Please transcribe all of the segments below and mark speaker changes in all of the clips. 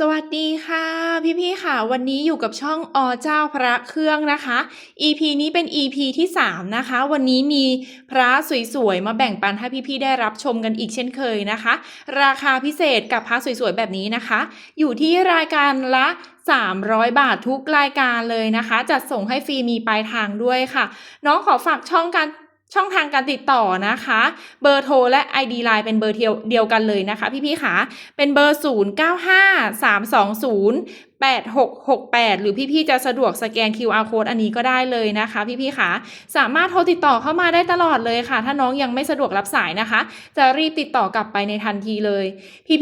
Speaker 1: สวัสดีค่ะ พี่ๆค่ะ วันนี้อยู่กับช่องอเจ้าพระเครื่องนะคะ EP นี้เป็น EP ที่ 3 นะคะ วันนี้มีพระสวยๆ มาแบ่งปันให้พี่ๆได้รับชมกันอีกเช่นเคยนะคะ ราคาพิเศษกับพระสวยๆ แบบนี้นะคะ อยู่ที่รายการละ300 บาททุกรายการเลยนะคะ จัดส่งให้ฟรีมีปลายทางด้วยค่ะ น้องขอฝากช่องการ ช่องทางการติดต่อนะคะ เบอร์โทรและ ID Line เป็นเบอร์เดียวกันเลยนะคะ พี่ๆค่ะเป็นเบอร์ 0 9 5 3 2 0 8668 หรือพี่ๆจะสะดวกสแกน QR code อันนี้ก็ได้เลยนะคะ พี่ๆค่ะสามารถโทรติดต่อเข้ามาได้ตลอดเลยค่ะ ถ้าน้องยังไม่สะดวกรับสายนะคะ จะรีบติดต่อกลับไปในทันทีเลย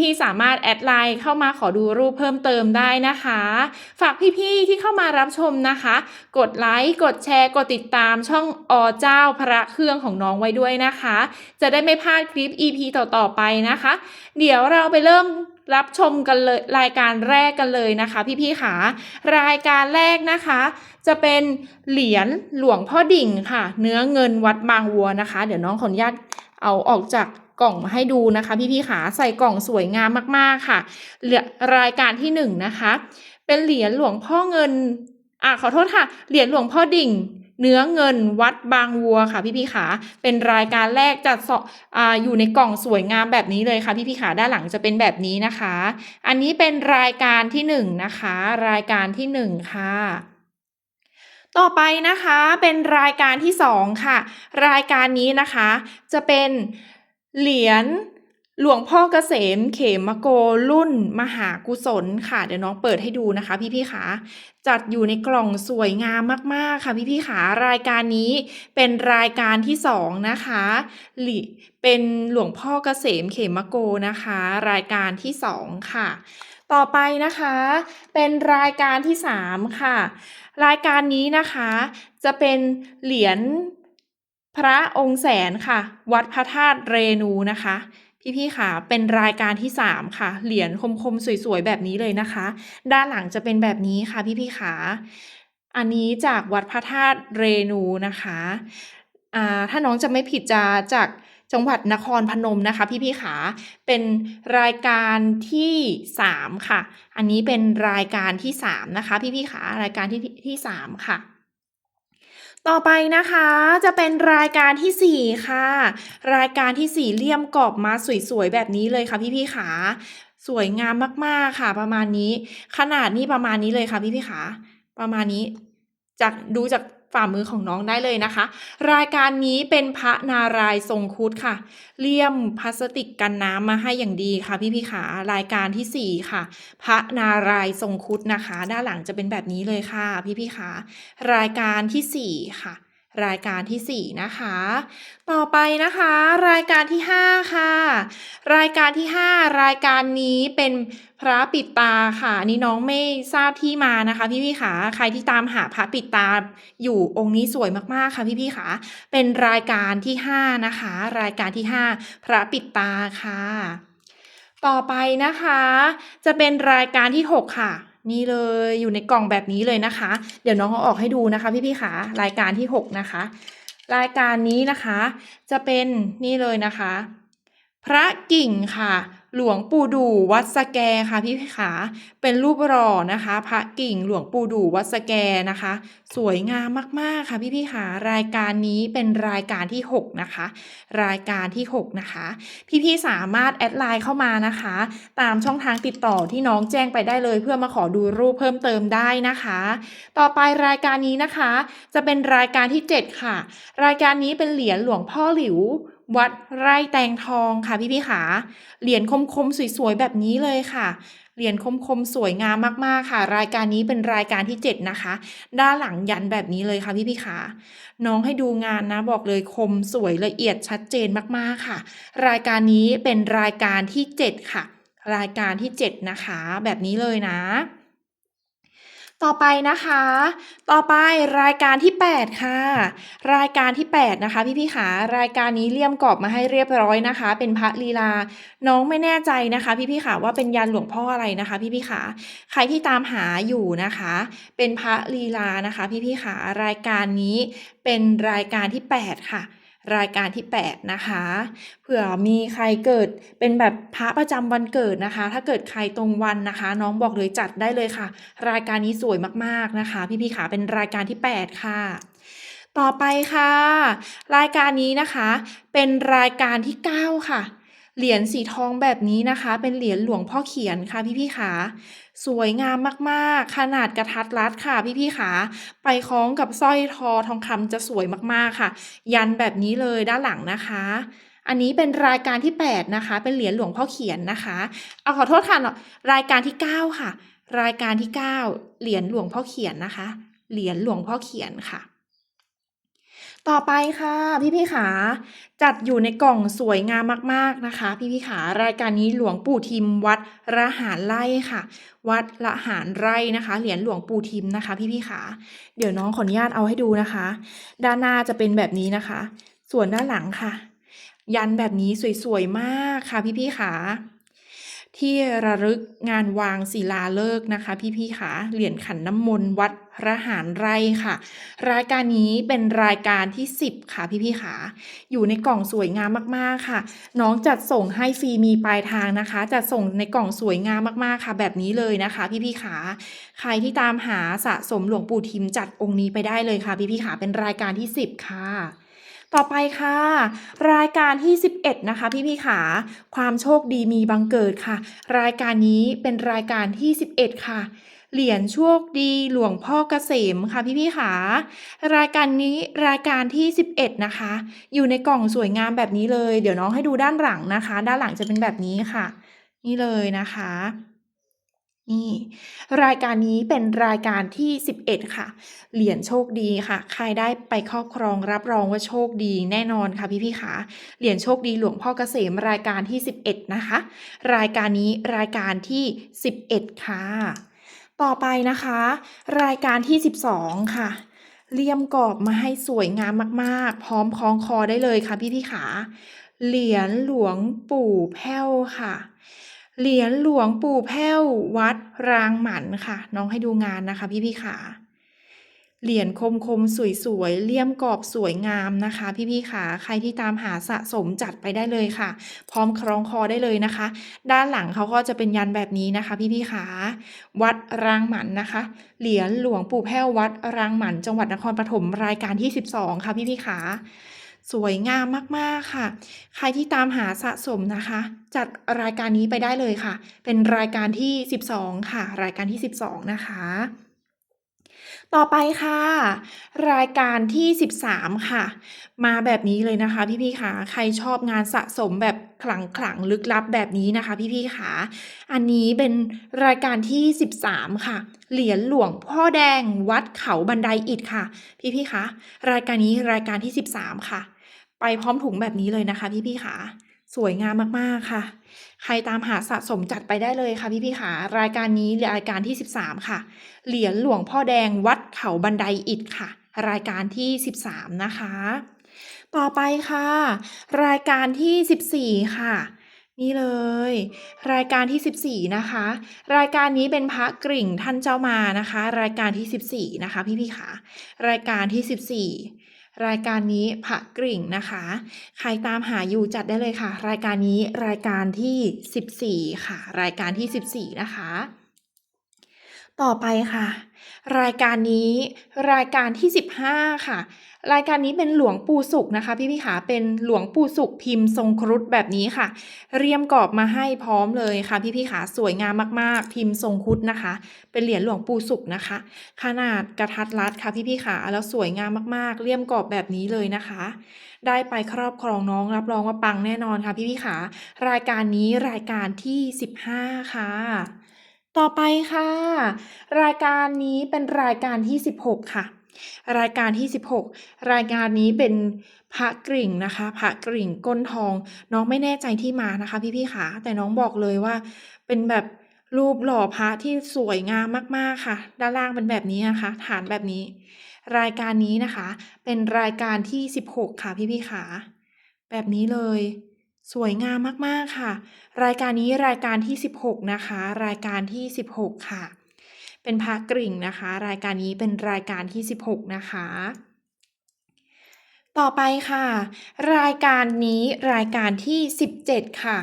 Speaker 1: พี่ๆสามารถแอดไลน์เข้ามาขอดูรูปเพิ่มเติมได้นะคะ ฝากพี่ๆที่เข้ามารับชมนะคะ กดไลค์กดแชร์ กดติดตามช่องอเจ้าพระเครื่องของน้องไว้ด้วยนะคะ จะได้ไม่พลาดคลิป EP ต่อๆไปนะคะ เดี๋ยวเราไปเริ่ม รับชมกันเลยรายการแรกกันเลยนะคะ พี่ๆค่ะรายการแรกนะคะ จะเป็นเหรียญหลวงพ่อดิ่งค่ะ เนื้อเงินวัดบางวัวนะคะ เดี๋ยวน้องขออนุญาตเอาออกจากกล่องมาให้ดูนะคะ พี่ๆค่ะใส่กล่องสวยงามมากๆค่ะเหรียญรายการที่หนึ่งนะคะ เป็นเหรียญหลวงพ่อเงินอะขอโทษค่ะเหรียญหลวงพ่อดิ่ง เนื้อเงินวัดบางวัวค่ะพี่พี่ขาเป็นรายการแรกจัดสอ่าอยู่ในกล่องสวยงามแบบนี้เลยค่ะพี่พี่ขาด้านหลังจะเป็นแบบนี้นะคะ อันนี้เป็นรายการที่หนึ่งนะคะ รายการที่หนึ่งค่ะต่อไปนะคะเป็นรายการที่สองค่ะ รายการนี้นะคะ จะเป็นเหรียญ หลวงพ่อเกษมเขมโกรุ่น มหากุศลค่ะ เดี๋ยวน้องเปิดให้ดูนะคะ พี่พี่ขาจัดอยู่ในกล่องสวยงามมากๆค่ะ พี่พี่ขารายการนี้เป็นรายการที่สองนะคะหลิเป็นหลวงพ่อเกษมเขมโกนะคะ รายการที่สองค่ะ ต่อไปนะคะเป็นรายการที่สามค่ะ รายการนี้นะคะ จะเป็นเหรียญพระองค์แสนค่ะ วัดพระธาตุเรนูนะคะ พี่ๆค่ะ เป็นรายการที่สามค่ะ เหรียญคมๆ สวยๆ แบบนี้เลยนะคะ ด้านหลังจะเป็นแบบนี้ค่ะพี่ๆค่ะ อันนี้จากวัดพระธาตุเรนูนะคะอ่าถ้าน้องจะไม่ผิดจะจากจังหวัดนครพนมนะคะพี่ๆค่ะเป็นรายการที่สามค่ะ อันนี้เป็นรายการที่สามนะคะ พี่ๆค่ะรายการที่ที่สามค่ะ ต่อไปนะคะจะเป็นรายการที่ 4 ค่ะ รายการที่ 4เลี่ยมกรอบมาสวยๆแบบนี้เลยค่ะพี่ๆขาสวยงามมากๆค่ะ ประมาณนี้ ขนาดนี้ประมาณนี้เลยค่ะพี่ๆขาประมาณนี้จากดูจาก ฝ่ามือของน้องได้เลยนะคะ รายการนี้เป็นพระนารายณ์ทรงคุดค่ะ เลี่ยมพลาสติกกันน้ำมาให้อย่างดีค่ะ พี่พี่ขารายการที่ 4 ค่ะ พระนารายณ์ทรงคุดนะคะ ด้านหลังจะเป็นแบบนี้เลยค่ะ พี่พี่ขารายการทีสี่4 ค่ะ รายการที่ 4 นะคะ ต่อไปนะคะ รายการที่ 5 ค่ะ รายการที่ 5 รายการนี้เป็นพระปิดตาค่ะนนี้น้องไม่ทราบที่มานะคะ พี่พี่ขาใครที่ตามหาพระปิดตาอยู่องค์นี้สวยมากๆค่ะพี่พี่ขาเป็นรายการที่ 5 นะคะ รายการที่ 5 พระปิดตาค่ะ ต่อไปนะคะ จะเป็นรายการที่ 6 ค่ะ นี่เลยอยู่ในกล่องแบบนี้เลยนะคะ เดี๋ยวน้องเอาออกให้ดูนะคะ พี่พี่ขารายการที่ 6 นะคะ รายการนี้นะคะ จะเป็นนี่เลยนะคะ พระกิ่งค่ะ หลวงปู่ดู่วัดสแกค่ะพี่ขาเป็นรูปหล่อนะคะ พระกิ่งหลวงปู่ดู่วัดสแกนะคะ สวยงามมากๆค่ะพี่พี่ขารายการนี้เป็นรายการที่ 6 นะคะ รายการที่ 6 นะคะ พี่ๆสามารถแอดไลน์เข้ามานะคะ ตามช่องทางติดต่อที่น้องแจ้งไปได้เลยเพื่อมาขอดูรูปเพิ่มเติมได้นะคะ ต่อไปรายการนี้นะคะ จะเป็นรายการที่ 7 ค่ะ รายการนี้เป็นเหรียญหลวงพ่อหลิว วัดไร่แตงทองค่ะพี่พี่ขาเหรียญคมๆสวยๆแบบนี้เลยค่ะ เหรียญคมๆสวยงามมากๆค่ะ รายการนี้เป็นรายการที่ 7 นะคะ ด้านหลังยันแบบนี้เลยค่ะพี่พี่ขาน้องให้ดูงานนะบอกเลยคมสวยละเอียดชัดเจนมากๆค่ะ รายการนี้เป็นรายการที่ 7 ค่ะ รายการที่ 7 นะคะ แบบนี้เลยนะ ต่อไปนะคะ ต่อไปรายการที่ 8 ค่ะ รายการที่ 8 นะคะ พี่พี่ขารายการนี้เลี่ยมกรอบมาให้เรียบร้อยนะคะ เป็นพระลีลา น้องไม่แน่ใจนะคะ พี่พี่ขาว่าเป็นยันหลวงพ่ออะไรนะคะ พี่พี่ขาใครที่ตามหาอยู่นะคะ เป็นพระลีลานะคะ พี่พี่ขารายการนี้เป็นรายการที่ 8 ค่ะ รายการที่ 8 นะคะ เผื่อมีใครเกิดเป็นแบบพระประจำวันเกิดนะคะ ถ้าเกิดใครตรงวันนะคะ น้องบอกเลยจัดได้เลยค่ะ รายการนี้สวยมากๆนะคะ พี่ๆขาเป็นรายการที่ 8 ค่ะต่อไปค่ะ รายการนี้นะคะ เป็นรายการที่ 9 ค่ะ เหรียญสีทองแบบนี้นะคะ เป็นเหรียญหลวงพ่อเขียนค่ะพี่ๆขา สวยงามมากๆ ขนาดกระทัดรัดค่ะพี่ๆขาไปคล้องกับสร้อยทอทองคำจะสวยมากๆค่ะ ยันแบบนี้เลยด้านหลังนะคะ อันนี้เป็นรายการที่ 8 นะคะ เป็นเหรียญหลวงพ่อเขียนนะคะเอาขอโทษค่ะรายการที่ 9 ค่ะ รายการที่ 9 เหรียญหลวงพ่อเขียนนะคะ เหรียญหลวงพ่อเขียนค่ะ ต่อไปค่ะพี่พี่ขาจัดอยู่ในกล่องสวยงามมากๆนะคะ พี่พี่ขารายการนี้หลวงปู่ทิมวัดระหารไร่ค่ะ วัดละหารไร่นะคะ เหรียญหลวงปู่ทิมนะคะ พี่พี่ขาเดี๋ยวน้องขออนุญาตเอาให้ดูนะคะ ด้านหน้าจะเป็นแบบนี้นะคะ ส่วนด้านหลังค่ะ ยันแบบนี้สวยๆมากค่ะ พี่พี่ขา ที่ระลึกงานวางศิลาฤกษ์นะคะ พี่พี่ๆขาเหรียญขันน้ำมนต์วัดระหารไร่ค่ะ รายการนี้เป็นรายการที่ 10 ค่ะพี่พี่ๆขาอยู่ในกล่องสวยงามมากๆค่ะ น้องจัดส่งให้ฟรีมีปลายทางนะคะ จัดส่งในกล่องสวยงามมากๆค่ะ แบบนี้เลยนะคะ พี่พี่ๆขาใครที่ตามหาสะสมหลวงปู่ทิมจัดองค์นี้ไปได้เลยค่ะ พี่พี่ๆขาเป็นรายการที่ 10 ค่ะ ต่อไปค่ะ รายการที่ 11 นะคะ พี่พี่ขาความโชคดีมีบังเกิดค่ะ รายการนี้เป็นรายการที่ 11 ค่ะ เหรียญโชคดีหลวงพ่อเกษมค่ะพี่พี่ขารายการนี้รายการที่ 11 นะคะ อยู่ในกล่องสวยงามแบบนี้เลย เดี๋ยวน้องให้ดูด้านหลังนะคะ ด้านหลังจะเป็นแบบนี้ค่ะ นี่เลยนะคะ นี่รายการนี้เป็นรายการที่ 11 ค่ะ เหรียญโชคดีค่ะ ใครได้ไปครอบครองรับรองว่าโชคดีแน่นอนค่ะพี่พี่ขาเหรียญโชคดีหลวงพ่อเกษมรายการที่ 11 นะคะ รายการนี้รายการที่ 11 ค่ะ ต่อไปนะคะ รายการที่ 12 ค่ะเลี่ยมกรอบมาให้สวยงามมากๆ พร้อมคล้องคอได้เลยค่ะพี่พี่ขาเหรียญหลวงปู่แพ้วค่ะ เหรียญหลวงปู่แพ้ววัดรางหมันค่ะ น้องให้ดูงานนะคะพี่พี่ขาเหรียญคมคมๆสวยเลี่ยมกรอบสวยงามนะคะ พี่พี่ขาใครที่ตามหาสะสมจัดไปได้เลยค่ะ พร้อมคล้องคอได้เลยนะคะ ด้านหลังเขาก็จะเป็นยันแบบนี้นะคะ พี่พี่ขาวัดรางหมันนะคะ เหรียญหลวงปู่แพ้ววัดรางหมัน จังหวัดนครปฐมรายการที่ 12 ค่ะพี่พี่ขา สวยงามมากๆค่ะ ใครที่ตามหาสะสมนะคะ จัดรายการนี้ไปได้เลยค่ะ เป็นรายการที่ 12 ค่ะ รายการที่ 12 นะคะ ต่อไปค่ะ รายการที่ 13 ค่ะ มาแบบนี้เลยนะคะ พี่ๆขาใครชอบงานสะสมแบบขลังขลังลึกลับแบบนี้นะคะ พี่ๆขาอันนี้เป็นรายการที่ 13 ค่ะ เหรียญหลวงพ่อแดงวัดเขาบันไดอิฐค่ะ พี่ๆค่ะ รายการนี้รายการที่ 13 ค่ะ ไปพร้อมถุงแบบนี้เลยนะคะ พี่ๆขาสวยงามมากๆค่ะ ใครตามหาสะสมจัดไปได้เลยค่ะ พี่ๆขารายการนี้รายการที่ 13 ค่ะ เหรียญหลวงพ่อแดงวัดเขาบันไดอิฐค่ะ รายการที่ 13 นะคะ ต่อไปค่ะ รายการที่ 14 ค่ะนี่เลย รายการที่ 14 นะคะ รายการนี้เป็นพระกริ่งท่านเจ้ามานะคะ รายการที่ 14 นะคะ พี่ๆขารายการที่ 14 รายการนี้พระกริ่งนะคะ ใครตามหาอยู่จัดได้เลยค่ะ รายการนี้รายการที่ 14 ค่ะ รายการที่ 14 นะคะ ต่อไปค่ะ รายการนี้รายการที่ 15 ค่ะ รายการนี้เป็นหลวงปู่สุขนะคะ พี่พี่ขาเป็นหลวงปู่สุขพิมพ์ทรงครุฑแบบนี้ค่ะ เรียมกรอบมาให้พร้อมเลยค่ะ พี่พี่ขาสวยงามมากๆ พิมพ์ทรงครุฑนะคะ เป็นเหรียญหลวงปู่สุขนะคะ ขนาดกระทัดรัดค่ะ พี่พี่ขาแล้วสวยงามมากๆเลี่ยมกรอบแบบนี้เลยนะคะ ได้ไปครอบครองน้องรับรองว่าปังแน่นอนค่ะ พี่พี่ขารายการนี้รายการที่ 15 ค่ะต่อไปค่ะ รายการนี้เป็นรายการที่ 16 ค่ะ รายการที่ 16 รายการนี้เป็นพระกริ่งนะคะพระกริ่งก้นทอง น้องไม่แน่ใจที่มานะคะ พี่พี่ขาแต่น้องบอกเลยว่า เป็นแบบรูปหล่อพระที่สวยงามมากๆค่ะ ด้านล่างเป็นแบบนี้นะคะ ฐานแบบนี้ รายการนี้นะคะ เป็นรายการที่ 16 ค่ะพี่พี่ขาแบบนี้เลยสวยงามมาก ๆ ค่ะ รายการนี้รายการที่ 16 นะคะ รายการที่ 16 ค่ะ เป็นพระกริ่งนะคะ รายการนี้เป็นรายการที่ 16 นะคะ ต่อไปค่ะ รายการนี้รายการที่ 17 ค่ะ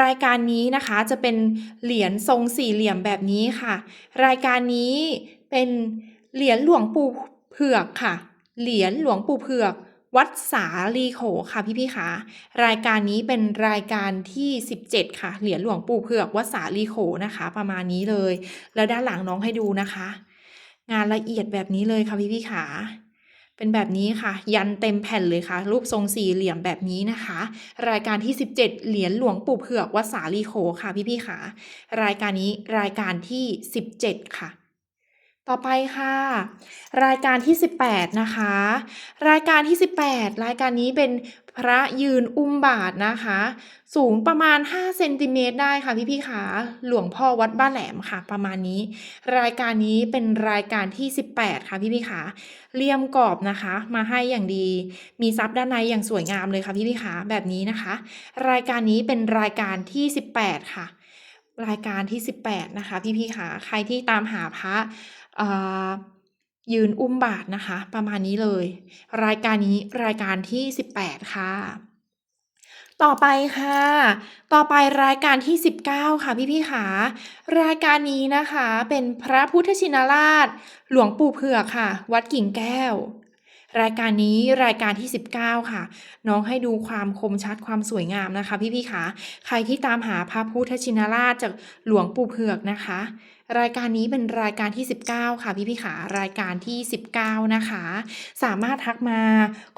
Speaker 1: รายการนี้นะคะจะเป็นเหรียญทรงสี่เหลี่ยมแบบนี้ค่ะ รายการนี้เป็นเหรียญหลวงปู่เผือกค่ะ เหรียญหลวงปู่เผือก วัดสาลีโขค่ะพี่ๆคะรายการนี้เป็นรายการที่ 17 ค่ะ เหรียญหลวงปู่เผือกวัดสาลีโขนะคะ ประมาณนี้เลย แล้วด้านหลังน้องให้ดูนะคะ งานละเอียดแบบนี้เลยค่ะพี่ๆขาเป็นแบบนี้ค่ะ ยันเต็มแผ่นเลยค่ะ รูปทรงสี่เหลี่ยมแบบนี้นะคะ รายการที่ 17 เหรียญหลวงปู่เผือกวัดสาลีโขค่ะพี่ๆค่ะรายการนี้รายการที่ 17 ค่ะ ต่อไปค่ะ รายการที่ 18 นะคะ รายการที่ 18 รายการนี้เป็นพระยืนอุ้มบาทนะคะ สูงประมาณ5เซนติเมตรได้ค่ะพี่ๆค่ะหลวงพ่อวัดบ้านแหลมค่ะ ประมาณนี้ รายการนี้เป็นรายการที่ 18 ค่ะพี่ๆค่ะเลี่ยมกรอบนะคะ มาให้อย่างดี มีซับด้านในอย่างสวยงามเลยค่ะพี่ๆค่ะแบบนี้นะคะ รายการนี้เป็นรายการที่ 18 ค่ะ รายการที่ 18 นะคะ พี่ๆค่ะใครที่ตามหาพระ ยืนอุ้มบาทนะคะ ประมาณนี้เลย รายการนี้รายการที่ 18 ค่ะ ต่อไปค่ะ ต่อไปรายการที่ 19 ค่ะพี่ๆค่ะรายการนี้นะคะเป็นพระพุทธชินราช หลวงปู่เผือกค่ะ วัดกิ่งแก้ว รายการนี้รายการที่ 19 ค่ะ น้องให้ดูความคมชัดความสวยงามนะคะ พี่ๆค่ะใครที่ตามหาพระพุทธชินราชจากหลวงปู่เผือกนะคะ รายการนี้เป็นรายการที่ 19 ค่ะ พี่ๆค่ะรายการที่ 19 นะคะ สามารถทักมา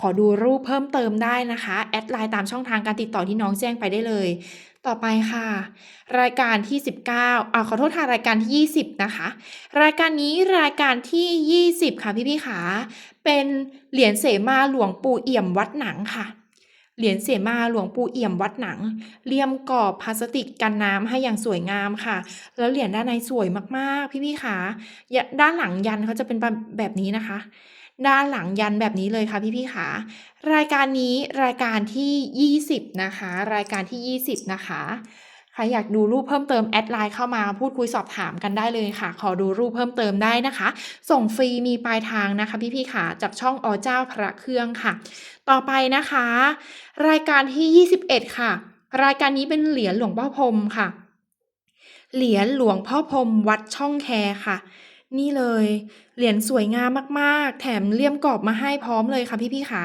Speaker 1: ขอดูรูปเพิ่มเติมได้นะคะ แอดไลน์ตามช่องทางการติดต่อที่น้องแจ้งไปได้เลย ต่อไปค่ะ รายการที่ 19อ่าขอโทษค่ะรายการที่ 20 นะคะ รายการนี้รายการที่ 20 ค่ะพี่ๆค่ะเป็นเหรียญเสมาหลวงปู่เอี่ยมวัดหนังค่ะ เหรียญเสมาหลวงปู่เอี่ยมวัดหนังเลี่ยมกรอบพลาสติกกันน้ำให้อย่างสวยงามค่ะ แล้วเหรียญด้านในสวยมากๆ พี่ๆค่ะอย่าด้านหลังยันเขาจะเป็นแบบนี้นะคะ ด้านหลังยันแบบนี้เลยค่ะพี่ๆค่ะรายการนี้รายการที่ 20 นะคะ รายการที่ 20 นะคะใครอยากดูรูปเพิ่มเติมแอดไลน์เข้ามาพูดคุยสอบถามกันได้เลยค่ะ ขอดูรูปเพิ่มเติมได้นะคะ ส่งฟรีมีปลายทางนะคะ พี่ๆค่ะจากช่องอเจ้าพระเครื่องค่ะ ต่อไปนะคะ รายการที่ 21 ค่ะ รายการนี้เป็นเหรียญหลวงพ่อพรมค่ะ เหรียญหลวงพ่อพรมวัดช่องแคค่ะ นี่เลย เหรียญสวยงามมากๆ แถมเลี่ยมกรอบมาให้พร้อมเลยค่ะพี่ๆค่ะ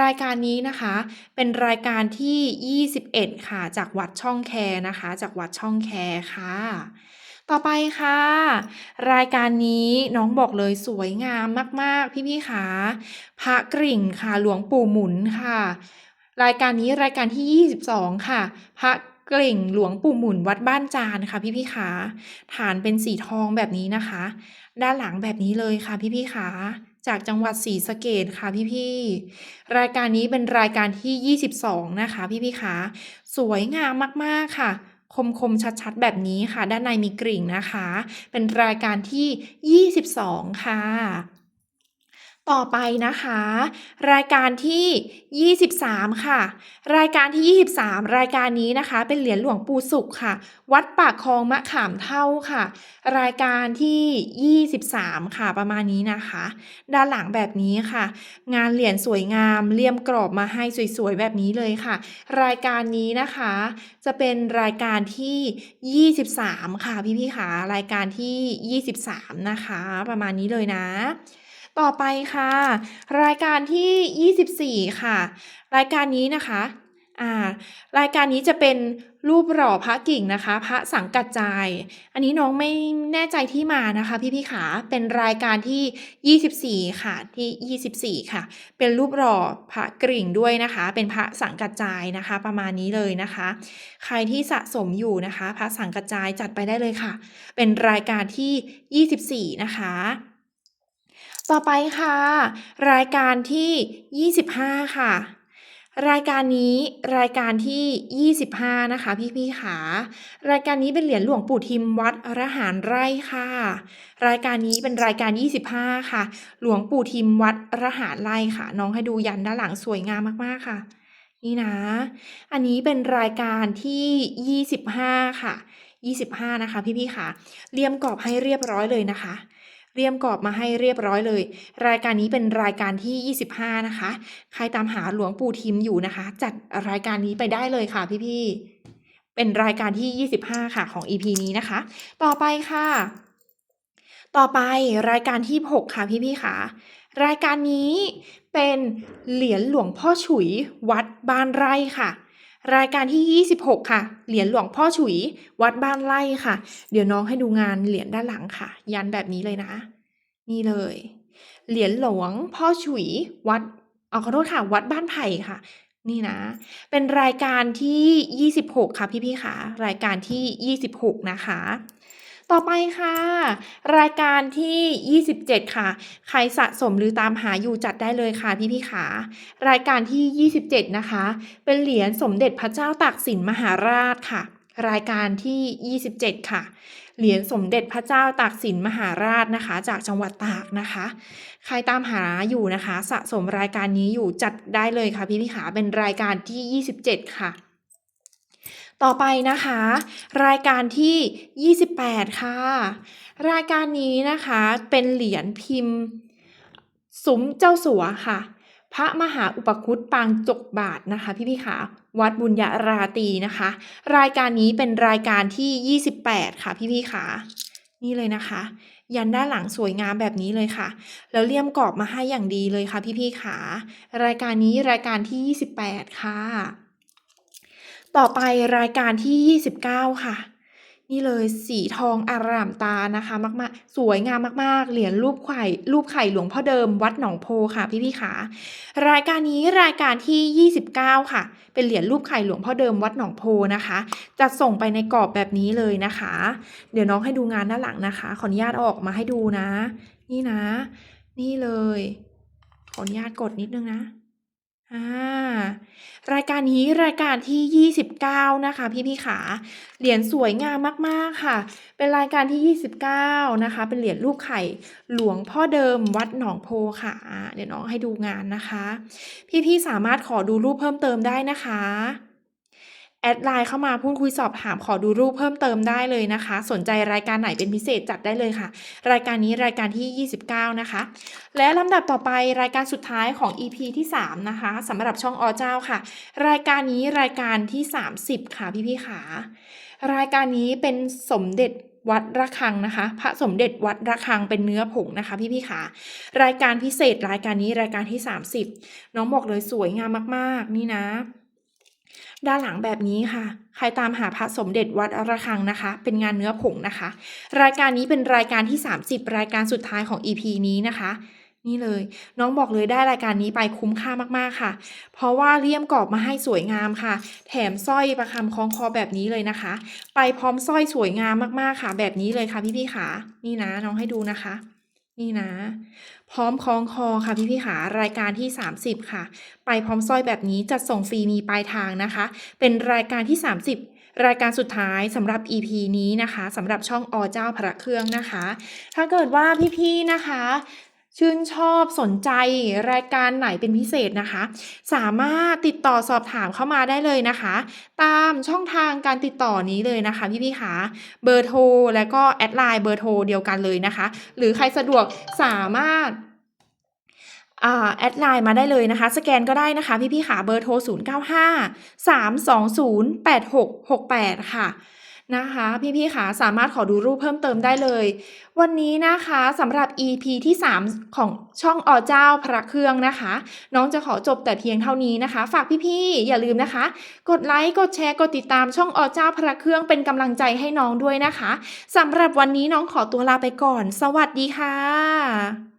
Speaker 1: รายการนี้นะคะ เป็นรายการที่ 21 ค่ะ จากวัดช่องแคนะคะ จากวัดช่องแคค่ะ ต่อไปค่ะ รายการนี้น้องบอกเลยสวยงามมากๆ พี่ๆค่ะพระกริ่งค่ะหลวงปู่หมุนค่ะ รายการนี้รายการที่ 22 ค่ะ พระกริ่งหลวงปู่หมุนวัดบ้านจานค่ะพี่ๆค่ะฐานเป็นสีทองแบบนี้นะคะ ด้านหลังแบบนี้เลยค่ะพี่ๆค่ะจากจังหวัดศรีสะเกดค่ะพี่ๆ รายการนี้เป็นรายการที่ 22 นะคะ พี่ๆค่ะสวยงามมากๆค่ะ คมคมชัดๆ แบบนี้ค่ะ ด้านในมีกริ่งนะคะ เป็นรายการที่ 22 ค่ะ ต่อไปนะคะ รายการที่ 23 ค่ะ รายการที่ 23 รายการนี้นะคะ เป็นเหรียญหลวงปู่สุขค่ะ วัดปากคลองมะขามเท่าค่ะ รายการที่ 23 ค่ะประมาณนี้นะคะ ด้านหลังแบบนี้ค่ะ งานเหรียญสวยงามเลี่ยมกรอบมาให้สวยๆแบบนี้เลยค่ะ รายการนี้นะคะ จะเป็นรายการที่ 23 ค่ะพี่ๆค่ะรายการที่ 23 นะคะ ประมาณนี้เลยนะ ต่อไปค่ะ รายการที่ 24 ค่ะ รายการนี้นะคะอ่ารายการนี้จะเป็นรูปหล่อพระกิ่งนะคะ พระสังกัจจาย อันนี้น้องไม่แน่ใจที่มานะคะ พี่ๆขาเป็นรายการที่ 24 ค่ะที่ 24 ค่ะ เป็นรูปหล่อพระกริ่งด้วยนะคะ เป็นพระสังกัจจายนะคะ ประมาณนี้เลยนะคะ ใครที่สะสมอยู่นะคะ พระสังกัจจายจัดไปได้เลยค่ะ เป็นรายการที่ 24 นะคะ ต่อไปค่ะ รายการที่ 25 ค่ะ รายการนี้รายการที่ 25 นะคะ พี่ๆค่ะรายการนี้เป็นเหรียญหลวงปู่ทิมวัดอรหารไร่ค่ะ รายการนี้เป็นรายการ 25 ค่ะ หลวงปู่ทิมวัดอรหารไร่ค่ะ น้องให้ดูยันด้านหลังสวยงามมากๆค่ะ นี่นะ อันนี้เป็นรายการที่ 25 ค่ะ 25 นะคะ พี่ๆค่ะเลี่ยมกรอบให้เรียบร้อยเลยนะคะ เรียมกรอบมาให้เรียบร้อยเลย รายการนี้เป็นรายการที่ 25 นะคะ ใครตามหาหลวงปู่ทิมอยู่นะคะ จัดรายการนี้ไปได้เลยค่ะพี่ๆเป็นรายการที่ 25 ค่ะของ EP นี้นะคะ ต่อไปค่ะ ต่อไปรายการที่ 6 ค่ะพี่ๆค่ะ รายการนี้เป็นเหรียญหลวงพ่อฉุยวัดบ้านไร่ค่ะ รายการที่ 26 ค่ะ เหรียญหลวงพ่อฉุย วัดบ้านไล่ค่ะ เดี๋ยวน้องให้ดูงานเหรียญด้านหลังค่ะ ยันแบบนี้เลยนะ นี่เลย เหรียญหลวงพ่อฉุย วัดเอาขอโทษค่ะ วัดบ้านไผ่ค่ะ นี่นะ เป็นรายการที่ 26 ค่ะพี่ๆค่ะ รายการที่ 26 นะคะ ต่อไปค่ะ รายการที่ 27 ค่ะ ใครสะสมหรือตามหาอยู่จัดได้เลยค่ะพี่ๆค่ะรายการที่ 27 นะคะ เป็นเหรียญสมเด็จพระเจ้าตากสินมหาราชค่ะ รายการที่ 27 ค่ะ เหรียญสมเด็จพระเจ้าตากสินมหาราชนะคะ จากจังหวัดตากนะคะ ใครตามหาอยู่นะคะ สะสมรายการนี้อยู่จัดได้เลยค่ะพี่พี่ขาเป็นรายการที่ 27 ค่ะ ต่อไปนะคะ รายการที่ 28 ค่ะ รายการนี้นะคะเป็นเหรียญพิมพ์ สมเจ้าสัวค่ะ พระมหาอุปคุตปางจกบาทนะคะ พี่พี่ขาวัดบุญญาราตีนะคะ รายการนี้เป็นรายการที่ 28 ค่ะ พี่พี่ขานี่เลยนะคะ ยันด้านหลังสวยงามแบบนี้เลยค่ะ แล้วเลี่ยมกรอบมาให้อย่างดีเลยค่ะ พี่พี่ขารายการนี้รายการที่ 28 ค่ะ ต่อไปรายการที่ 29 ค่ะ นี่เลยสีทองอารามตานะคะมากๆ สวยงามมาก ๆ เหรียญรูปไข่รูปไข่หลวงพ่อเดิมวัดหนองโพค่ะพี่พี่ขารายการนี้รายการที่ 29 ค่ะ เป็นเหรียญรูปไข่หลวงพ่อเดิมวัดหนองโพนะคะ จะส่งไปในกรอบแบบนี้เลยนะคะ เดี๋ยวน้องให้ดูงานด้านหลังนะคะ ขออนุญาตออกมาให้ดูนะ นี่นะ นี่เลย ขออนุญาตกดนิดนึงนะ อ่ารายการนี้รายการที่ 29 นะคะพี่พี่ขา เหรียญสวยงามมากๆค่ะ เป็นรายการที่ 29 นะคะ เป็นเหรียญรูปไข่หลวงพ่อเดิมวัดหนองโพค่ะอ่าเดี๋ยวน้องให้ดูงานนะคะ พี่พี่สามารถขอดูรูปเพิ่มเติมได้นะคะ แอดไลน์เข้ามาพูดคุยสอบถามขอดูรูปเพิ่มเติมได้เลยนะคะ สนใจรายการไหนเป็นพิเศษจัดได้เลยค่ะ รายการนี้รายการที่ 29 นะคะ และลำดับต่อไปรายการสุดท้ายของ EP ที่ 3 นะคะสำหรับช่องอเจ้าค่ะ รายการนี้รายการที่ 30 ค่ะพี่ๆค่ะรายการนี้เป็นสมเด็จวัดระฆังนะคะ พระสมเด็จวัดระฆังเป็นเนื้อผงนะคะ พี่ๆค่ะรายการพิเศษรายการนี้รายการที่ 30 น้องบอกเลยสวยงามมาก ๆ นี่นะ ด้านหลังแบบนี้ค่ะ ใครตามหาพระสมเด็จวัดระฆังนะคะ เป็นงานเนื้อผงนะคะ รายการนี้เป็นรายการที่ 30 รายการสุดท้ายของ EP นี้นะคะ นี่เลย น้องบอกเลยได้รายการนี้ไปคุ้มค่ามากๆค่ะ เพราะว่าเลี่ยมกรอบมาให้สวยงามค่ะ แถมสร้อยประคำคล้องคอแบบนี้เลยนะคะ ไปพร้อมสร้อยสวยงามมากๆค่ะ แบบนี้เลยค่ะพี่ๆค่ะ นี่นะน้องให้ดูนะคะ นี่นะ พร้อมคล้องคอค่ะพี่พี่ขารายการที่ 30 ค่ะ ไปพร้อมสร้อยแบบนี้จัดส่งฟรีมีปลายทางนะคะ เป็นรายการที่ 30รายการสุดท้ายสำหรับ EP นี้นะคะสำหรับช่องอเจ้าพระเครื่องนะคะ ถ้าเกิดว่าพี่ๆนะคะ ชื่นชอบสนใจรายการไหนเป็นพิเศษนะคะ สามารถติดต่อสอบถามเข้ามาได้เลยนะคะ ตามช่องทางการติดต่อนี้เลยนะคะพี่ๆคะเบอร์โทรแล้วก็แอดไลน์เบอร์โทรเดียวกันเลยนะคะ หรือใครสะดวกสามารถแอดไลน์มาได้เลยนะคะ สแกนก็ได้นะคะพี่ๆค่ะเบอร์โทร 0 9 5 3 2 0 8 6 6 8 ค่ะ นะคะ พี่ๆค่ะสามารถขอดูรูปเพิ่มเติมได้เลย วันนี้นะคะสำหรับ EP ที่ 3 ของช่องอเจ้าพระเครื่องนะคะ น้องจะขอจบแต่เพียงเท่านี้นะคะ ฝากพี่ๆอย่าลืมนะคะ กดไลค์กดแชร์กดติดตามช่องอเจ้าพระเครื่องเป็นกำลังใจให้น้องด้วยนะคะสำหรับวันนี้น้องขอตัวลาไปก่อน สวัสดีค่ะ